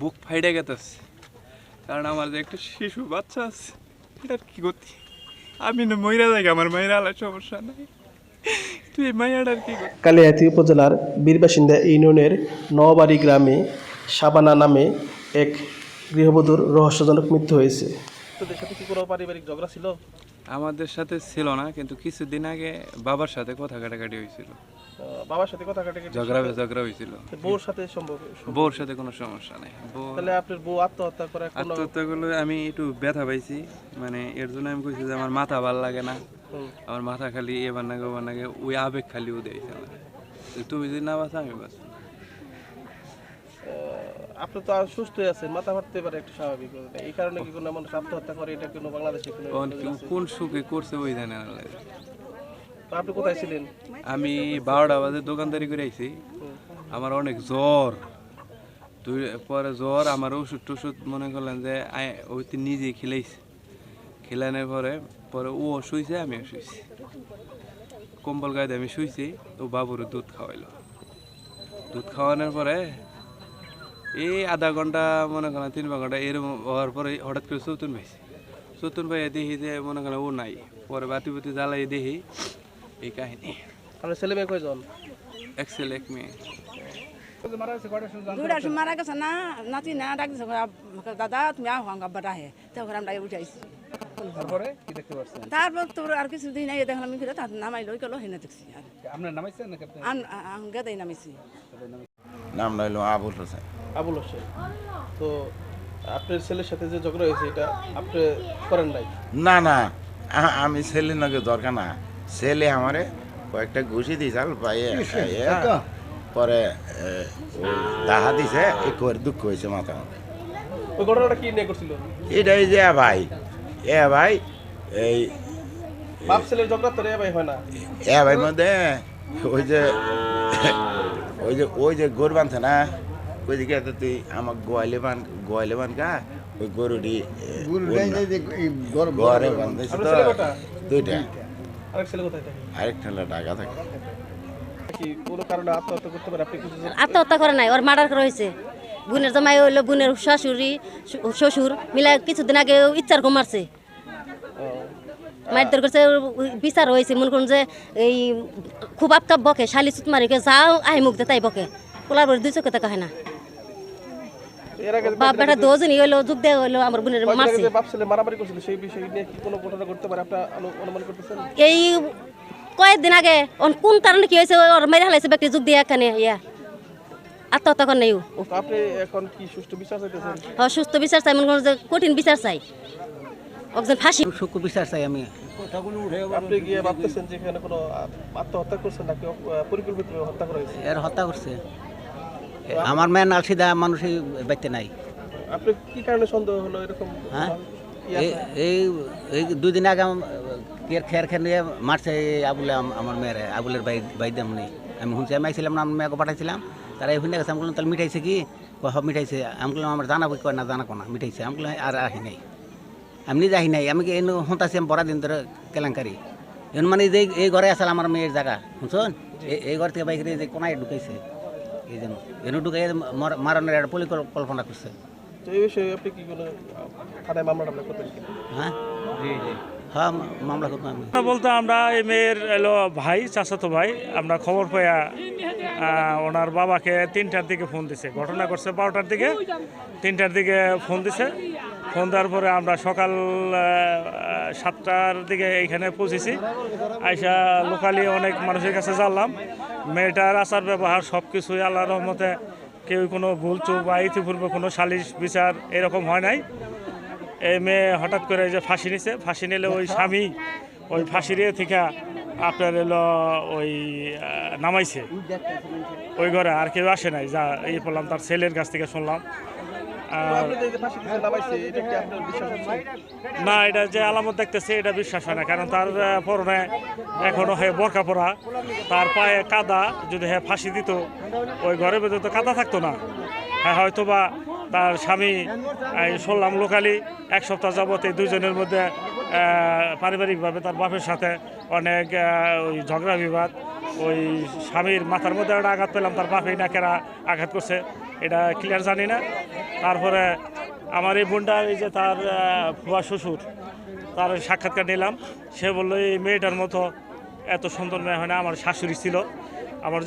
বুক ফাইডে গেতেছে। কারণ আমার যে একটা শিশু বাচ্চা আছে এটার কি গতি? আমি না ময়রা যাই আমার মায়ের আলার সমস্যা নাই। তুই মাইয়াটার কি গতি? কালিয়াতি উপজেলার বীরবাসিন্দা ইউনিয়নের নবাড়ি গ্রামে সাবানা নামে এক গৃহবধূর রহস্যজনক মৃত্যু হয়েছে। তোদের সাথে কি কোনো পারিবারিক ঝগড়া ছিল? আমাদের সাথে ছিল না কিন্তু কিছুদিন আগে বাবার সাথে কথা কাটাকাটি হয়েছিল। বাবার সাথে কথা ঝগড়া ঝগড়া হয়েছিল। বউর সাথে সম্ভব বউর সাথে কোনো সমস্যা নাই। তাহলে আপনার বউ আত্মহত্যা করে কোনো আত্মহত্যাগুলো আমি একটু ব্যথা পাইছি। মানে এর জন্য আমি কইছি যে আমার মাথা ভালো লাগে না। আমার মাথা খালি নাগে ওই আবেগ খালি ও আমার। তুমি যদি না বাঁচা আমি বাঁচব। আপনি তো আর সুস্থই আছেন। মাথা ফাটতে পারে একটা স্বাভাবিক। এই কারণে কি কোনো মানুষ আত্মহত্যা করে? এটা কোনো বাংলাদেশে কোন সুখে করছে ওই জানে আপনি কোথায় ছিলেন? আমি বারোটা বাজে দোকানদারি করে আইছি। আমার অনেক জ্বর। পরে জ্বর, আমার ওষুধ টষুধ মনে করলেন যে ওই নিজেই খেলাইছে। খেলানোর পরে পরে ও শুইছে, আমিও শুইছি। কম্বল গায়ে আমি শুইছি ও বাবুর দুধ খাওয়াইলো। দুধ খাওয়ানোর পরে, এই আধা ঘণ্টা মনে করেন তিন ঘণ্টা এরকম হওয়ার পরে হঠাৎ করে চতুন পাইছি চতুন পাই দেখি যে, মনে করেন ও নাই। পরে বাতি বাতি জ্বালাই দেখি এই কাহিনী। আপনার ছেলে মেয়ে কয়জন? এক ছেলে এক মেয়ে। দুইটা মারা গেছে না নাতি না ডাক দিছে কয়, দাদা তুমি আহ আব্বা ডাহে তো ওখানে আমরা উঠাইছি তারপরে কি দেখতে পাচ্ছেন? তারপর তোর আর কিছু দিন এই দেখলাম ফিরে তার নামাই লই গেল হেনে দেখছি আর। আপনার নামাইছেন নাকি আপনি? গেদাই নামিছি নাম রইল আবুল হোসেন। আবুল হোসেন। তো আপনার ছেলের সাথে যে ঝগড়া হয়েছে এটা আপনি করেন নাই? না না আমি ছেলে নাকি দরকার না। ছেলে আমারে কয়েকটা ঘুষি দিয়েছাল পাইয়ে পরে এ, দাহা দিছে এই করে দুঃখ হয়েছে মাথা ওই ঘটনাটা কি নিয়ে করছিল? এটাই যে ভাই এ ভাই এই বাপ ছেলের ঝগড়া তো রে ভাই হয় না। এ ভাই মধ্যে ওই যে ওই যে ওই যে গরু বানছে না ওই দিকে তো তুই আমার গোয়ালে বান গোয়ালে বান কা ওই গরুটি ঘরে বান্ধেছে আপনার তো দুইটা। আরেক ছেলে কোথায় থাকে? আরেকটা হলো ঢাকা থাকে। কি কোনো কারণে আত্মহত্যা করতে পারে? আপনি কিছু আত্মহত্যা করে নাই ওর মার্ডার করা হয়েছে। বোনের জামাই হইল বোনের শাশুড়ি শ্বশুর মিলা কিছুদিন আগে ইচ্ছার মারছে। মারধর করছে বিচার হয়েছে মনে করুন যে এই খুব আপকাপ বকে শালি চুত মারি যাও আহি মুখ দে তাই বকে। পোলার বড় দুই চোখে দেখা হয় না। বাপ বেটা দুজনই হইল যুগ দেওয়া হইল আমার বোনের মারছে। বাপ ছেলে মারামারি করছিল সেই বিষয় নিয়ে কি কোনো ঘটনা ঘটতে পারে? আপনার অনুমান করতেছেন? এই কয়েকদিন আগে ওর কোন কারণে কি হয়েছে ওর মেরে হালাইছে ব্যক্তি যুগ দিয়ে এখানে ইয়া। আত্মহত্যা করে নাই তো আপনি এখন কি সুষ্ঠু বিশ্বাস চাইতেছেন? অসুস্থ বিচার চাই মনে যে কঠিন বিচার চাই। একজন ফাঁসি সুখ বিচার চাই আমি। আপনি গিয়ে ভাবতেছেন যে এখানে কোনো আত্মহত্যা করছেন নাকি পরিকল্পিতভাবে হত্যা করা হয়েছে? এর হত্যা করছে। আমার মেয়ে নালসিদা মানুষই বাইতে নাই। আপনি কি কারণে সন্দেহ হলো? এরকম হ্যাঁ? এই এই দুই দিন আগে কের খের খের নিয়ে মারছে আবুলে আম- আমার মেয়ের আবুলের বাই বাই দামনি আমি শুনছি আমি আইছিলাম না আমার মেয়েকে পাঠাইছিলাম। তারা এই শুনে গেছে আমি বললাম তাহলে মিঠাইছে কি? সব মিঠাইছে আমি বললাম আমার জানাব কয় না জানা কোনা মিঠাইছে আমি বললাম আর আহি নাই। আমি নিজে আহি নাই। আমি কি এনে হতাছি আমি বড় দিন ধরে কেলেঙ্কারি এন মানে যে এই ঘরে আসলে আমার মেয়ের জায়গা। শুনছন? এই- এই ঘর থেকে বাইক যে কোনায় ঢুকাইছে। এই জন্য এনে ঢুকাই মার- মারণের একটা পরিকল্পনা করছে। তো এই বিষয়ে আপনি কি কোনো থানায় মামলা টামলা করতেন? হ্যাঁ? হ্যাঁ মা- মামলা করব বলতে আমরা এই মেয়ের এলো ভাই চাচাতো ভাই আমরা খবর পাইয়া ওনার বাবাকে তিনটার দিকে ফোন দিছে। ঘটনা করছে বারোটার দিকে তিনটার দিকে ফোন দিছে। ফোন দেওয়ার পরে আমরা সকাল সাতটার দিকে এইখানে পৌঁছেছি। আইসা লোকালি অনেক মানুষের কাছে জানলাম। মেয়েটার আচার ব্যবহার সব কিছুই আল্লাহ রহমতে কেউ কোনো ভুল চুপ বা ইতিপূর্বে কোনো সালিশ বিচার এরকম হয় নাই। এই মেয়ে হঠাৎ করে যে ফাঁসি নিছে, ফাঁসি নিলে ওই স্বামী ওই ফাঁসির ইয়ে থেকে আপনার এলো ওই নামাইছে। ওই ঘরে আর কেউ আসে নাই, যা এই বললাম তার ছেলের কাছ থেকে শুনলাম। না, এটা যে আলামত দেখতেছে, এটা বিশ্বাস হয় না, কারণ তার পরনে এখনও হে বরকা পরা। তার পায়ে কাদা, যদি হ্যাঁ ফাঁসি দিত, ওই ঘরের ভেতরে তো কাদা থাকতো না। হ্যাঁ হয়তো বা তার স্বামী শুনলাম লোকালি, এক সপ্তাহ যাবত এই দুজনের মধ্যে পারিবারিকভাবে তার বাপের সাথে অনেক ওই ঝগড়া বিবাদ, ওই স্বামীর মাথার মধ্যে একটা আঘাত পেলাম, তার বাপেই নাকেরা আঘাত করছে। এটা ক্লিয়ার জানি না। তারপরে আমার এই বোনটা, এই যে তার ফুয়া শ্বশুর, তার সাক্ষাৎকার নিলাম। সে বলল, এই মেয়েটার মতো এত সুন্দর মেয়ে হয় না, আমার শাশুড়ি ছিল। আমার